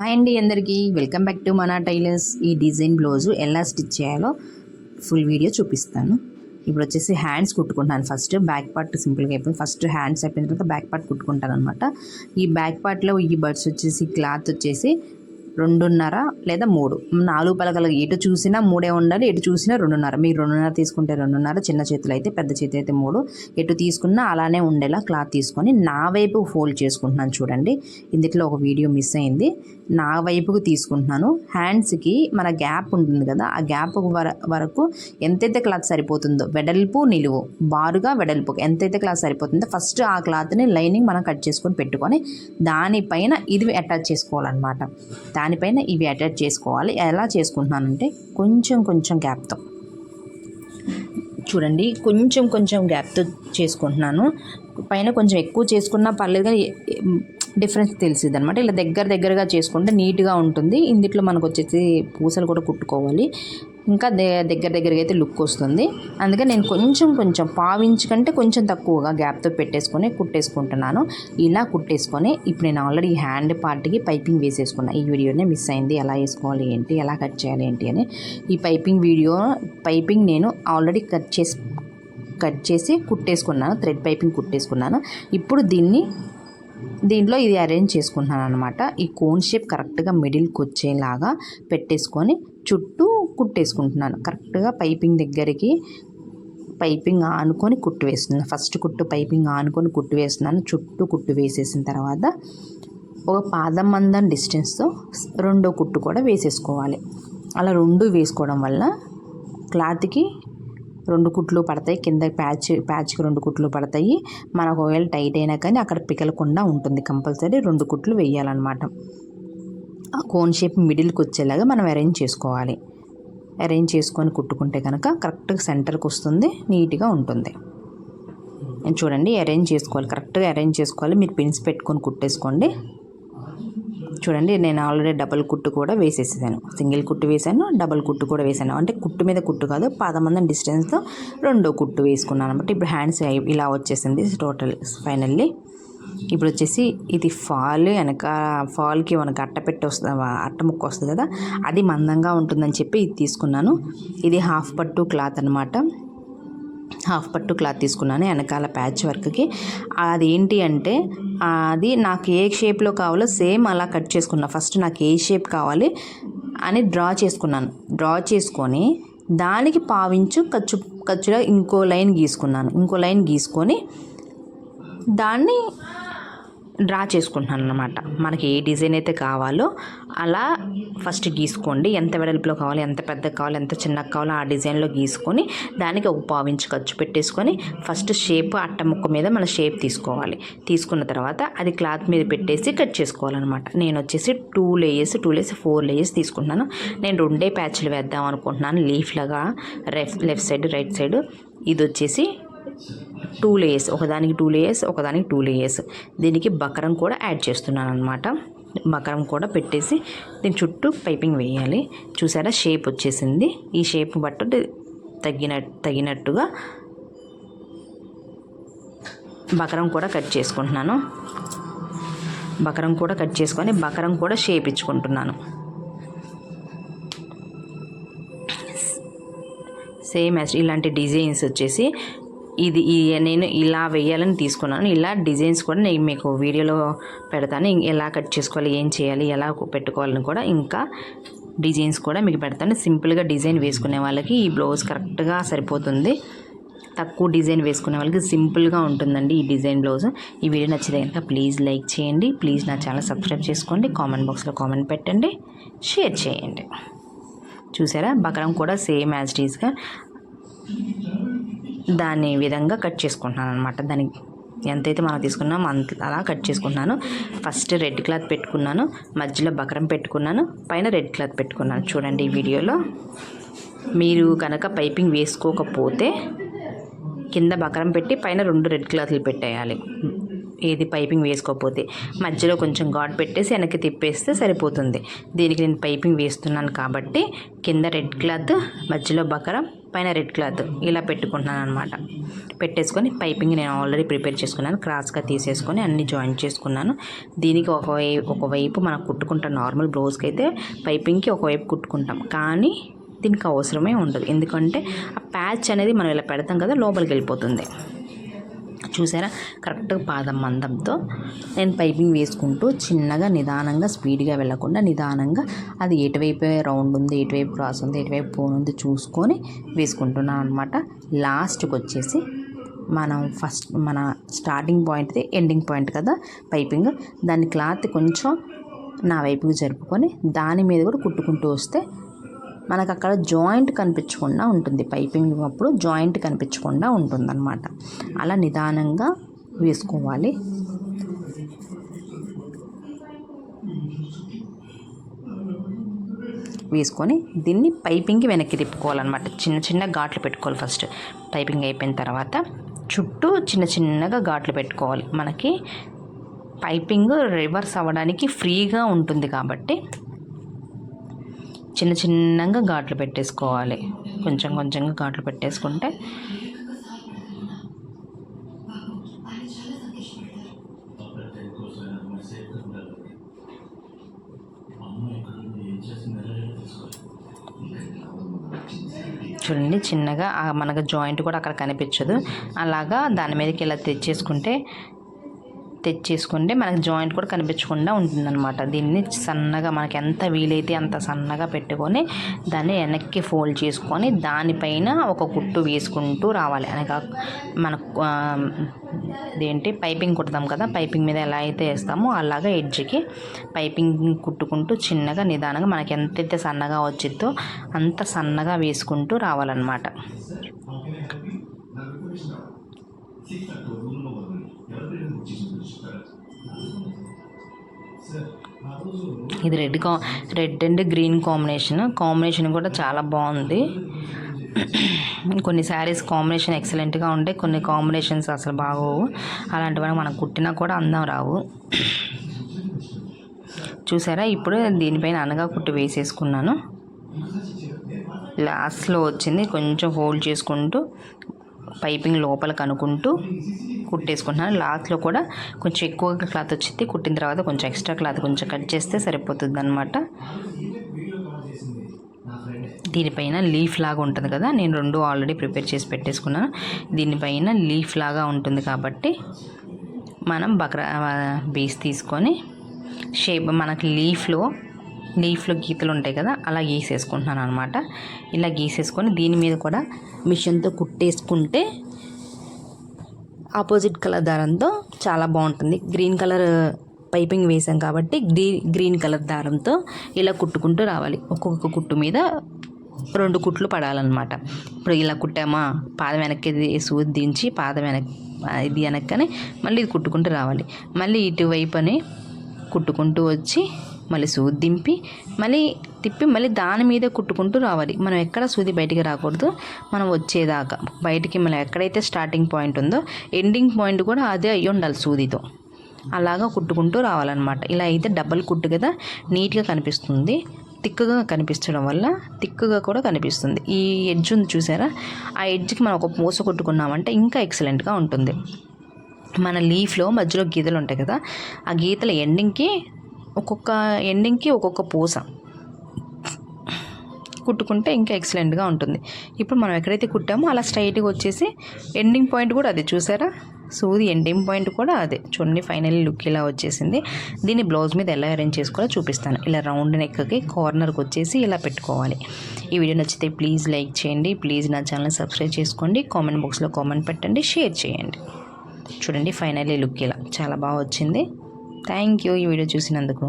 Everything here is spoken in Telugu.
హాయ్ అండి అందరికీ. వెల్కమ్ బ్యాక్ టు మన టైలర్స్. ఈ డిజైన్ బ్లౌజు ఎలా స్టిచ్ చేయాలో ఫుల్ వీడియో చూపిస్తాను. ఇప్పుడు వచ్చేసి హ్యాండ్స్ కుట్టుకుంటాను ఫస్ట్. బ్యాక్ పార్ట్ సింపుల్గా అయిపోయింది. ఫస్ట్ హ్యాండ్స్ అయిపోయిన తర్వాత బ్యాక్ పార్ట్ కుట్టుకుంటాను అనమాట ఈ బ్యాక్ పార్ట్లో ఈ బర్డ్స్ వచ్చేసి క్లాత్ వచ్చేసి రెండున్నర లేదా మూడు. నాలుగు పలకలు ఎటు చూసినా మూడే ఉండాలి ఎటు చూసినా రెండున్నర. మీరు రెండున్నర తీసుకుంటే రెండున్నర చిన్న చేతులు అయితే పెద్ద చేతి అయితే మూడు. ఎటు తీసుకున్నా అలానే ఉండేలా క్లాత్ తీసుకొని నా వైపు ఫోల్డ్ చేసుకుంటున్నాను చూడండి. ఇందులో ఒక వీడియో మిస్ అయింది. నా వైపుకు తీసుకుంటున్నాను. హ్యాండ్స్కి మన గ్యాప్ ఉంటుంది కదా ఆ గ్యాప్ వర వరకు ఎంతైతే క్లాత్ సరిపోతుందో వెడల్పు నిలువు బారుగా వెడల్పు ఎంతైతే క్లాత్ సరిపోతుందో ఫస్ట్ ఆ క్లాత్ని లైనింగ్ మనం కట్ చేసుకొని పెట్టుకొని దానిపైన ఇది అటాచ్ చేసుకోవాలన్నమాట. దానిపైన ఇవి అటాచ్ చేసుకోవాలి. ఎలా చేసుకుంటున్నానంటే కొంచెం కొంచెం గ్యాప్తో. చూడండి కొంచెం కొంచెం గ్యాప్తో చేసుకుంటున్నాను. పైన కొంచెం ఎక్కువ చేసుకున్నా పర్లేదు కానీ డిఫరెన్స్ తెలిసింది అనమాట ఇలా దగ్గర దగ్గరగా చేసుకుంటే నీట్గా ఉంటుంది. ఇందులో మనకు వచ్చేసి పూసలు కూడా కుట్టుకోవాలి. ఇంకా దగ్గర దగ్గరగా అయితే లుక్ వస్తుంది. అందుకే నేను కొంచెం కొంచెం పావించు కంటే కొంచెం తక్కువగా గ్యాప్తో పెట్టేసుకొని కుట్టేసుకుంటున్నాను. ఇలా కుట్టేసుకొని ఇప్పుడు నేను ఆల్రెడీ హ్యాండ్ పార్ట్కి పైపింగ్ వేసేసుకున్నా. ఈ వీడియోనే మిస్ అయింది. ఎలా వేసుకోవాలి ఏంటి ఎలా కట్ చేయాలి ఏంటి అని. ఈ పైపింగ్ వీడియో పైపింగ్ నేను ఆల్రెడీ కట్ చేసి కట్ చేసి కుట్టేసుకున్నాను. Thread piping కుట్టేసుకున్నాను. ఇప్పుడు దీన్ని దీంట్లో ఇది అరేంజ్ చేసుకుంటున్నాను అనమాట ఈ కోన్ షేప్ కరెక్ట్గా మిడిల్కి వచ్చేలాగా పెట్టేసుకొని చుట్టూ కుట్టేసుకుంటున్నాను. కరెక్ట్గా పైపింగ్ దగ్గరికి పైపింగ్ ఆనుకొని కుట్టు వేస్తున్నాను. ఫస్ట్ కుట్టు పైపింగ్ ఆనుకొని కుట్టు వేస్తున్నాను. చుట్టూ కుట్టు వేసేసిన తర్వాత ఒక పాదం మందం డిస్టెన్స్తో రెండో కుట్టు కూడా వేసేసుకోవాలి. అలా రెండు వేసుకోవడం వల్ల క్లాత్కి రెండు కుట్లు పడతాయి. కింద ప్యాచ్ ప్యాచ్కి రెండు కుట్లు పడతాయి. మనకు ఒకవేళ టైట్ అయినా కానీ అక్కడ పికలకుండా ఉంటుంది. కంపల్సరీ రెండు కుట్లు వేయాలన్నమాట. ఆ కోన్ షేప్ మిడిల్కి వచ్చేలాగా మనం అరేంజ్ చేసుకోవాలి. అరేంజ్ చేసుకొని కుట్టుకుంటే కనుక కరెక్ట్గా సెంటర్కి వస్తుంది నీట్గా ఉంటుంది. చూడండి అరేంజ్ చేసుకోవాలి కరెక్ట్గా అరేంజ్ చేసుకోవాలి. మీరు పిన్స్ పెట్టుకొని కుట్టేసుకోండి. చూడండి నేను ఆల్రెడీ డబల్ కుట్టు కూడా వేసేసాను. సింగిల్ కుట్టు వేసాను డబల్ కుట్టు కూడా వేసాను. అంటే కుట్టు మీద కుట్టు కాదు పాదమందం డిస్టెన్స్తో రెండో కుట్టు వేసుకున్నాను. అనమాట ఇప్పుడు హ్యాండ్స్ ఇలా వచ్చేసింది టోటల్ ఫైనల్లీ. ఇప్పుడు వచ్చేసి ఇది ఫాల్ వెనక ఫాల్కి మనకు అట్ట పెట్టి వస్తుంది అట్ట ముక్క వస్తుంది కదా అది మందంగా ఉంటుందని చెప్పి ఇది తీసుకున్నాను. ఇది హాఫ్ పట్టు క్లాత్ అనమాట హాఫ్ పట్టు క్లాత్ తీసుకున్నాను వెనకాల ప్యాచ్ వర్క్కి. అది ఏంటి అంటే అది నాకు ఏ షేప్లో కావాలో సేమ్ అలా కట్ చేసుకున్నా. ఫస్ట్ నాకు ఏ షేప్ కావాలి అని డ్రా చేసుకున్నాను. డ్రా చేసుకొని దానికి పావించు ఖర్చు ఖర్చులో ఇంకో లైన్ గీసుకున్నాను. ఇంకో లైన్ గీసుకొని దాన్ని డ్రా చేసుకుంటున్నాను అనమాట మనకి ఏ డిజైన్ అయితే కావాలో అలా ఫస్ట్ గీసుకోండి. ఎంత వెడల్పులో కావాలి ఎంత పెద్ద కావాలి ఎంత చిన్నగా కావాలో ఆ డిజైన్లో గీసుకొని దానికి ఒక పావించి ఖర్చు పెట్టేసుకొని ఫస్ట్ షేప్ అట్ట ముక్క మీద మన షేప్ తీసుకోవాలి. తీసుకున్న తర్వాత అది క్లాత్ మీద పెట్టేసి కట్ చేసుకోవాలన్నమాట. నేను వచ్చేసి two layers two layers four layers తీసుకుంటున్నాను. నేను రెండే ప్యాచ్లు వేద్దాం అనుకుంటున్నాను. లీఫ్లాగా left left side right side. ఇది వచ్చేసి టూ లేయర్స్ ఒకదానికి టూ లేయర్స్ ఒకదానికి టూ లేయర్స్. దీనికి బకరం కూడా యాడ్ చేస్తున్నాను అనమాట బకరం కూడా పెట్టేసి దీని చుట్టూ పైపింగ్ వేయాలి. చూసారా? షేప్ వచ్చేసింది. ఈ షేప్ బట్టి తగిన తగినట్టుగా బకరం కూడా కట్ చేసుకుంటున్నాను. బకరం కూడా కట్ చేసుకొని బకరం కూడా షేప్ ఇచ్చుకుంటున్నాను. సేమ్ యాజ్ ఇలాంటి డిజైన్స్ వచ్చేసి ఇది నేను ఇలా వేయాలని తీసుకున్నాను. ఇలా డిజైన్స్ కూడా నేను మీకు వీడియోలో పెడతాను. ఎలా కట్ చేసుకోవాలి ఏం చేయాలి ఎలా పెట్టుకోవాలని కూడా ఇంకా డిజైన్స్ కూడా మీకు పెడతాను. సింపుల్గా డిజైన్ వేసుకునే వాళ్ళకి ఈ బ్లౌజ్ కరెక్ట్గా సరిపోతుంది. తక్కువ డిజైన్ వేసుకునే వాళ్ళకి సింపుల్గా ఉంటుందండి ఈ డిజైన్ బ్లౌజ్. ఈ వీడియో నచ్చితే కనుక ప్లీజ్ లైక్ చేయండి. ప్లీజ్ నా ఛానల్ సబ్స్క్రైబ్ చేసుకోండి. కామెంట్ బాక్స్లో కామెంట్ పెట్టండి. షేర్ చేయండి. చూసారా? బకరం కూడా సేమ్ యాజ్ టీజ్గా దాన్ని విధంగా కట్ చేసుకుంటున్నాను అనమాట దానికి ఎంతైతే మనం తీసుకున్నామో అంత అలా కట్ చేసుకుంటున్నాను. ఫస్ట్ రెడ్ క్లాత్ పెట్టుకున్నాను. మధ్యలో బకరం పెట్టుకున్నాను. పైన రెడ్ క్లాత్ పెట్టుకున్నాను. చూడండి ఈ వీడియోలో. మీరు కనుక పైపింగ్ వేసుకోకపోతే కింద బకరం పెట్టి పైన రెండు రెడ్ క్లాత్లు పెట్టేయాలి. ఏది పైపింగ్ వేసుకోకపోతే. మధ్యలో కొంచెం గాడ్ పెట్టేసి వెనక్కి తిప్పేస్తే సరిపోతుంది. దీనికి నేను పైపింగ్ వేస్తున్నాను కాబట్టి కింద రెడ్ క్లాత్ మధ్యలో బకరం పైన రెడ్ క్లాత్ ఇలా పెట్టుకుంటున్నాను అనమాట పెట్టేసుకొని పైపింగ్ నేను ఆల్రెడీ ప్రిపేర్ చేసుకున్నాను. క్రాస్గా తీసేసుకొని అన్ని జాయిన్ చేసుకున్నాను. దీనికి ఒకవైపు ఒకవైపు మనం కుట్టుకుంటాం నార్మల్ బ్లౌజ్కి అయితే పైపింగ్కి ఒకవైపు కుట్టుకుంటాం. కానీ దీనికి అవసరమే ఉండదు. ఎందుకంటే ఆ ప్యాచ్ అనేది మనం ఇలా పెడతాం కదా లోపలికి వెళ్ళిపోతుంది. చూసారా? కరెక్ట్గా పాదం మందంతో నేను పైపింగ్ వేసుకుంటూ చిన్నగా నిదానంగా స్పీడ్గా వెళ్ళకుండా నిదానంగా అది ఎటువైపు రౌండ్ ఉంది ఎటువైపు క్రాస్ ఉంది ఎటువైపు పోన్ ఉంది చూసుకొని వేసుకుంటున్నాను అనమాట లాస్ట్కి వచ్చేసి మనం ఫస్ట్ మన స్టార్టింగ్ పాయింట్ది ఎండింగ్ పాయింట్ కదా పైపింగ్. దాని క్లాత్ కొంచెం నా వైపుకి జరుపుకొని దాని మీద కూడా కుట్టుకుంటూ వస్తే మనకు అక్కడ జాయింట్ కనిపించకుండా ఉంటుంది. పైపింగ్ అప్పుడు జాయింట్ కనిపించకుండా ఉంటుందన్నమాట. అలా నిదానంగా వేసుకోవాలి. వేసుకొని దీన్ని పైపింగ్కి వెనక్కి తిప్పుకోవాలన్నమాట. చిన్న చిన్న ఘాట్లు పెట్టుకోవాలి ఫస్ట్. పైపింగ్ అయిపోయిన తర్వాత చుట్టూ చిన్న చిన్నగా ఘాట్లు పెట్టుకోవాలి. మనకి పైపింగ్ రివర్స్ అవ్వడానికి ఫ్రీగా ఉంటుంది కాబట్టి చిన్న చిన్నగా ఘాట్లు పెట్టేసుకోవాలి. కొంచెం కొంచెంగా ఘాట్లు పెట్టేసుకుంటే చూడండి చిన్నగా మనకు జాయింట్ కూడా అక్కడ కనిపించదు. అలాగా దాని మీదకి ఇలా తెచ్చేసుకుంటే తెచ్చేసుకుంటే మనకి జాయింట్ కూడా కనిపించకుండా ఉంటుందన్నమాట. దీన్ని సన్నగా మనకి ఎంత వీలైతే అంత సన్నగా పెట్టుకొని దాన్ని వెనక్కి ఫోల్డ్ చేసుకొని దానిపైన ఒక కుట్టు వేసుకుంటూ రావాలి. అనగా మన ఇదేంటి? పైపింగ్ కుడతాం కదా పైపింగ్ మీద ఎలా అయితే వేస్తామో అలాగా ఎడ్జ్కి పైపింగ్ కుట్టుకుంటూ చిన్నగా నిదానంగా మనకి ఎంతైతే సన్నగా వచ్చిద్దో అంత సన్నగా వేసుకుంటూ రావాలన్నమాట. ఇది రెడ్ కా red and green combination. Combination కూడా చాలా బాగుంది. కొన్ని శారీస్ కాంబినేషన్ ఎక్సలెంట్గా ఉంటాయి. కొన్ని కాంబినేషన్స్ అసలు బాగోవు. అలాంటివన్నీ మనం కుట్టినా కూడా అందం రావు. చూసారా? ఇప్పుడు దీనిపైన అనగా కుట్టి వేసేసుకున్నాను. లాస్ట్లో వచ్చింది. కొంచెం హోల్డ్ చేసుకుంటూ పైపింగ్ లోపల కనుక్కుంటూ కుట్టేసుకుంటున్నాను. లాస్ట్లో కూడా కొంచెం ఎక్కువగా క్లాత్ వచ్చింది. కుట్టిన తర్వాత కొంచెం ఎక్స్ట్రా క్లాత్ కొంచెం కట్ చేస్తే సరిపోతుంది అనమాట దీనిపైన లీఫ్ లాగా ఉంటుంది కదా నేను రెండు ఆల్రెడీ ప్రిపేర్ చేసి పెట్టేసుకున్నాను. దీనిపైన లీఫ్ లాగా ఉంటుంది కాబట్టి మనం బక్రా బేస్ తీసుకొని షేప్ మనకి లీఫ్లో లీఫ్లో గీతలు ఉంటాయి కదా అలా గీసేసుకుంటున్నాను అనమాట ఇలా గీసేసుకొని దీని మీద కూడా మిషన్తో కుట్టేసుకుంటే ఆపోజిట్ కలర్ దారంతో చాలా బాగుంటుంది. గ్రీన్ కలర్ uh, పైపింగ్ వేసాం కాబట్టి గ్రీ గ్రీన్ కలర్ దారంతో ఇలా కుట్టుకుంటూ రావాలి. ఒక్కొక్క కుట్టు మీద రెండు కుట్లు పడాలన్నమాట. ఇప్పుడు ఇలా కుట్టామా? పాదం వెనక్కి సూది దించి పాదం వెనక్ ఇది వెనక్కనే మళ్ళీ ఇది కుట్టుకుంటూ రావాలి. మళ్ళీ ఇటువైపు అని కుట్టుకుంటూ వచ్చి మళ్ళీ సూది దింపి మళ్ళీ తిప్పి మళ్ళీ దాని మీద కుట్టుకుంటూ రావాలి. మనం ఎక్కడ సూది బయటికి రాకూడదు. మనం వచ్చేదాకా. బయటికి మనం ఎక్కడైతే స్టార్టింగ్ పాయింట్ ఉందో ఎండింగ్ పాయింట్ కూడా అదే అయ్యి ఉండాలి సూదితో అలాగా కుట్టుకుంటూ రావాలన్నమాట. ఇలా అయితే డబల్ కుట్టు కదా నీట్గా కనిపిస్తుంది. తిక్కుగా కనిపించడం వల్ల తిక్కుగా కూడా కనిపిస్తుంది. ఈ ఎడ్జ్ ఉంది చూసారా? ఆ ఎడ్జ్కి మనం ఒక పూస కొట్టుకున్నామంటే ఇంకా ఎక్సలెంట్గా ఉంటుంది. మన లీఫ్లో మధ్యలో గీతలు ఉంటాయి కదా ఆ గీతల ఎండింగ్కి ఒక్కొక్క ఎండింగ్కి ఒక్కొక్క పూస. కుట్టుకుంటే ఇంకా ఎక్సలెంట్గా ఉంటుంది. ఇప్పుడు మనం ఎక్కడైతే కుట్టామో అలా స్ట్రైట్గా వచ్చేసి ఎండింగ్ పాయింట్ కూడా అదే చూసారా? సూది ఎండింగ్ పాయింట్ కూడా అదే. చూడండి ఫైనల్ లుక్ ఇలా వచ్చేసింది. దీన్ని బ్లౌజ్ మీద ఎలా అరేంజ్ చేసుకోవాలో చూపిస్తాను. ఇలా రౌండ్ నెక్కి కార్నర్కి వచ్చేసి ఇలా పెట్టుకోవాలి. ఈ వీడియో నచ్చితే ప్లీజ్ లైక్ చేయండి. ప్లీజ్ నా ఛానల్ సబ్స్క్రైబ్ చేసుకోండి. కామెంట్ బాక్స్లో కామెంట్ పెట్టండి. షేర్ చేయండి. చూడండి ఫైనల్లీ లుక్ ఇలా. చాలా బాగా వచ్చింది. థ్యాంక్ యూ ఈ వీడియో చూసినందుకు.